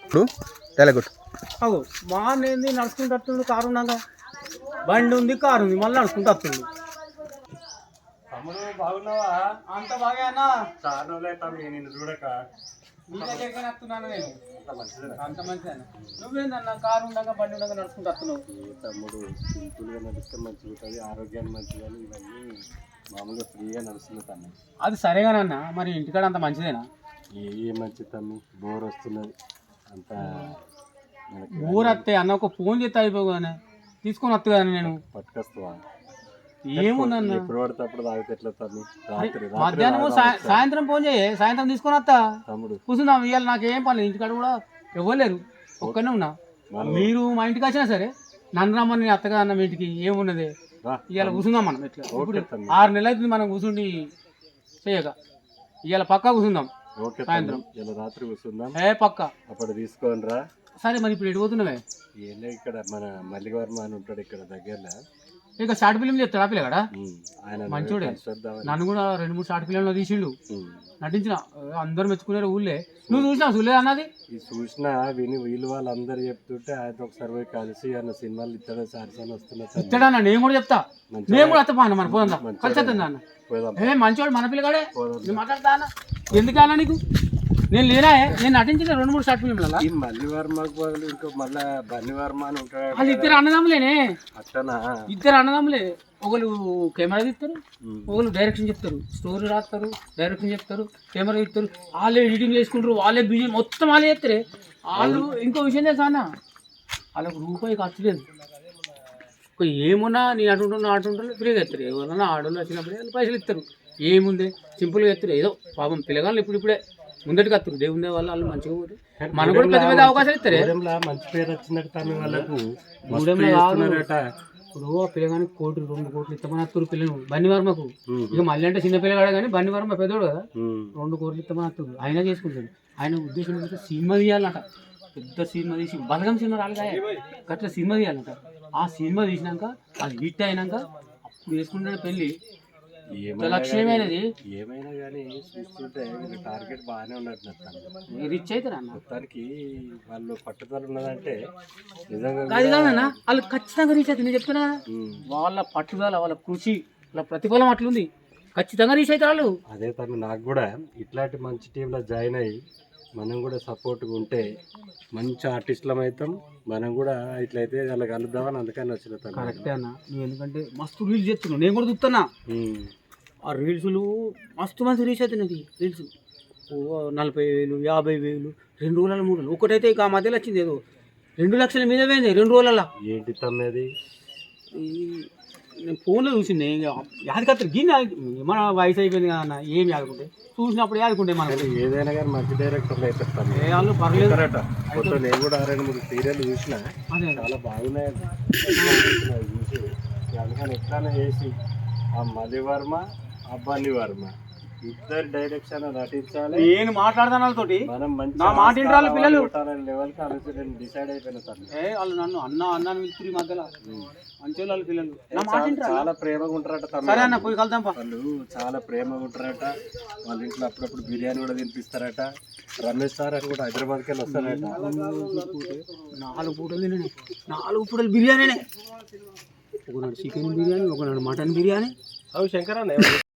ఇప్పుడు తెలగొట్టు అవు మా నేంది నడుచుకుంటూ వస్తుంది కారు ఉన్నాగా. బండి ఉంది కారు ఉంది మళ్ళీ నడుచుకుంటూ వస్తుంది తమ్ముడు బాగున్నావా? అంత బాగా చాలా తమ్మి నేను చూడక. వస్తున్నాను నేను? అంత మంచిదన్న నువ్వేందన్న కారు ఉండగా బండి ఉండగా నడుచుకుంటూ వస్తున్నావు? తమ్ముడు సింపుల్గా నడిస్తే మంచిగా ఉంటుంది ఆరోగ్యాన్ని మంచిగా ఇవన్నీ మామూలుగా ఫ్రీగా నడుస్తుంది అది సరేగానన్న మరి ఇంటికాడ అంత మంచిదేనా? ఏ ఏ మంచి తమ్మి? బోర్ వస్తున్నది. అంత మనకి ఊరు వస్తే అన్న ఒక ఫోన్ చేస్తే అయిపోగానే తీసుకొని వస్తా కానీ నేను. పట్టుకొస్తావా? ఏముందన్న ఎప్పుడు పడితే అప్పుడు తాగితే ఎట్లా తమ్మి? రాత్రి మధ్యాహ్నం సాయంత్రం ఫోన్ చేయి. సాయంత్రం తీసుకొని వస్తా తమ్ముడు. కూర్చుందాం. ఇవాళ నాకేం పని ఇంటికాడ కూడా ఇవ్వలేరు ఒక్కనే ఉన్నా. మీరు మా ఇంటికి వచ్చినా సరే నన్ను రమ్మని నేను అత్తగా అన్న మీ ఇంటికి ఏమున్నది? ఇవాళ కూర్చుందాం మనం. ఇట్లా ఇప్పుడు. ఆరు నెలలు అవుతుంది మనం కూర్చుండి చేయక. ఇవాళ పక్కా కూర్చుందాం. ఓకే సాయంత్రం. తమ్మి ఇలా రాత్రి కూర్చుందాం. ఏ పక్క? అప్పుడు తీసుకొని రా. సరే మరి ఇప్పుడు ఎటు పోతున్నావే? ఇక్కడ మన మల్లివర్మ అని ఉంటాడు ఇక్కడ దగ్గరలో. ఇక షార్ట్ ఫిలిం చెప్తాడు ఆ పిల్లగాడా? ఆయన మంచోడే. నన్ను కూడా రెండు మూడు షార్ట్ ఫిలింలో తీసిండు. నటించిన అందరు మెచ్చుకున్నారు ఊళ్ళే. నువ్వు చూసినావు చూడలేదు అన్నది? చూసినా విని వీళ్ళు వాళ్ళందరూ చెప్తుంటే ఆయన ఒకసారి పోయి కలిసి అన్న సినిమాలు ఇత్తడే సార్స్ అని వస్తున్నా. ఇస్తాడన్న నేను కూడా చెప్తా. నేను కూడా అత్త మన పోదా కలిసి అన్న ఏ మంచివాడు మన పిల్లగాడే. మాట్లాడతా అన్న. ఎందుకన్నా నీకు? నేను లేనా నేను నటించిన రెండు మూడు షార్ట్ ఫిల్మ్లలో? ఈ మల్లివర్మకు బదులు ఇంకో మళ్ళా బన్నివర్మ అని ఉంటాడు వాళ్ళు ఇద్దరు అన్నదమ్ములేనే? అట్టనా ఇద్దరు అన్నదమ్ములే. ఒకరు కెమెరా తీస్తారు. ఒకరు డైరెక్షన్ చెప్తారు స్టోరీ రాస్తారు డైరెక్షన్ చెప్తారు కెమెరా తీస్తారు. వాళ్ళే ఎడిటింగ్ చేసుకుంటారు వాళ్ళే బిజీ మొత్తం వాళ్ళే చేస్తారు. వాళ్ళు ఇంకో విషయం తెలుసా అన్న? వాళ్ళకు రూపాయి ఖర్చు లేదు. ఏమున్నా నేను అటుంటున్నా అటుంటున్నా ఫ్రీగా ఎత్తారు ఎవరన్నా ఆడోళ్ళు వచ్చినప్పుడే వాళ్ళు పైసలు ఇస్తారు. ఏముంది? సింపుల్గా ఎత్తారు ఏదో పాపం పిల్లగాళ్ళు ఇప్పుడు ఇప్పుడే ముందటికి వస్తారు దేవుని వల్ల వాళ్ళు మంచిగా పోతే మనకు కూడా పెద్ద పెద్ద అవకాశాలు ఇస్తారే? మంచి పేరు వాళ్ళకు. ఇప్పుడు పిల్లగానికి కోటి రెండు కోట్లు ఇస్తామని వస్తారు పిల్లలు. బండి వర్మకు. ఉమ్. ఇక మళ్ళీ అంటే చిన్న పిల్లగాడు కానీ బండి వర్మ పెద్దోడు కదా. రెండు కోట్లు ఇస్తామని వస్తారు ఆయన చేసుకుంటాడు. ఆయన ఉద్దేశం ఏంటంటే సినిమా తీయాలన్నట పెద్ద సినిమా తీసి బలగం సినిమా రాలిగా గట్ల సినిమా తీయాలంట. ఆ సినిమా తీసినాక అది హిట్ అయినాక అప్పుడు వేసుకుంటాడు పెళ్ళి. లక్ష్యమైనది. ఏమైనా కానీ చూస్తుంటే వీళ్ళ టార్గెట్ బాగానే ఉన్నట్టు అవుతారు అన్న మొత్తానికి వాళ్ళు పట్టుదల ఉన్నదంటే నిజంగా వాళ్ళు ఖచ్చితంగా రీచ్ అవుతుంది నేను చెప్తున్నా. వాళ్ళ పట్టుదల వాళ్ళ కృషి వాళ్ళ ప్రతిఫలం అట్లుంది. ఖచ్చితంగా రీచ్ అవుతారు వాళ్ళు. అదే తమ్మి నాకు కూడా ఇట్లాంటి మంచి టీంలో జాయిన్ అయ్యి మనం కూడా సపోర్ట్గా ఉంటే మంచి ఆర్టిస్టులం అవుతాం మనం కూడా ఇట్లయితే అలా కలుద్దామని అందుకని వచ్చిన కరెక్టే అన్న. నువ్వు ఎందుకంటే మస్తు రీల్స్ చేస్తున్నావు. నేను కూడా చూస్తున్నా. ఆ రీల్స్లు మస్తు మంచి రీచ్ అవుతున్నది రీల్స్ ఓ నలభై వేలు యాభై వేలు రెండు రోజుల మూడు రోజులు. ఒకటైతే ఇక ఆ మధ్యలో వచ్చింది ఏదో. రెండు లక్షల మీద పోయింది రెండు రోజులలో ఏంటి తమ్మి అది? ఈ నేను ఫోన్లో చూసింది యాదకత్తారు గిన్నె మన వయసు అయిపోయింది కదా అన్న ఏం యాదుకుంటే? చూసినప్పుడు యాదుకుంటే మనకు. ఏదైనా కానీ మంచి డైరెక్టర్లు అవుతారు తమ్మి ఏ వాళ్ళు పర్లేదు. కొత్త నేను కూడా రెండు మూడు సీరియల్ చూసిన. అదే. చాలా బాగున్నాయి చూసి అందుకని ఎట్లైనా చేసి ఆ మలివర్మ అబ్బాని వర్మ ఇద్దరు డైరెక్షన్ నటించాలి. నేను మాట్లాడతాను వాళ్ళతోటి. మనం మంచి నా మాట వాళ్ళ పిల్లలు. లెవెల్కి ఆలోచన డిసైడ్ అయిపోయిన తను ఏ వాళ్ళు నన్ను అన్న అన్న ఈ మధ్యలో. మంచి వాళ్ళ పిల్లలు. నా మాట చాలా- ప్రేమగా ఉంటారట తమ్ముడు. సరే అన్న పోయి కలుద్దాం వాళ్ళు చాలా ప్రేమగా ఉంటారట. వాళ్ళ ఇంట్లో అప్పుడప్పుడు బిర్యానీ కూడా తినిపిస్తారట. రమేష్ సార్ అని కూడా హైదరాబాద్కి వెళ్ళి వస్తారట. నాలుగు పూటలు తినండి నాలుగు పూటలు బిర్యానీనే. ఒకనాడు చికెన్ బిర్యానీ ఒకనాడు మటన్ బిర్యానీ. అవి శంకర్ అన్న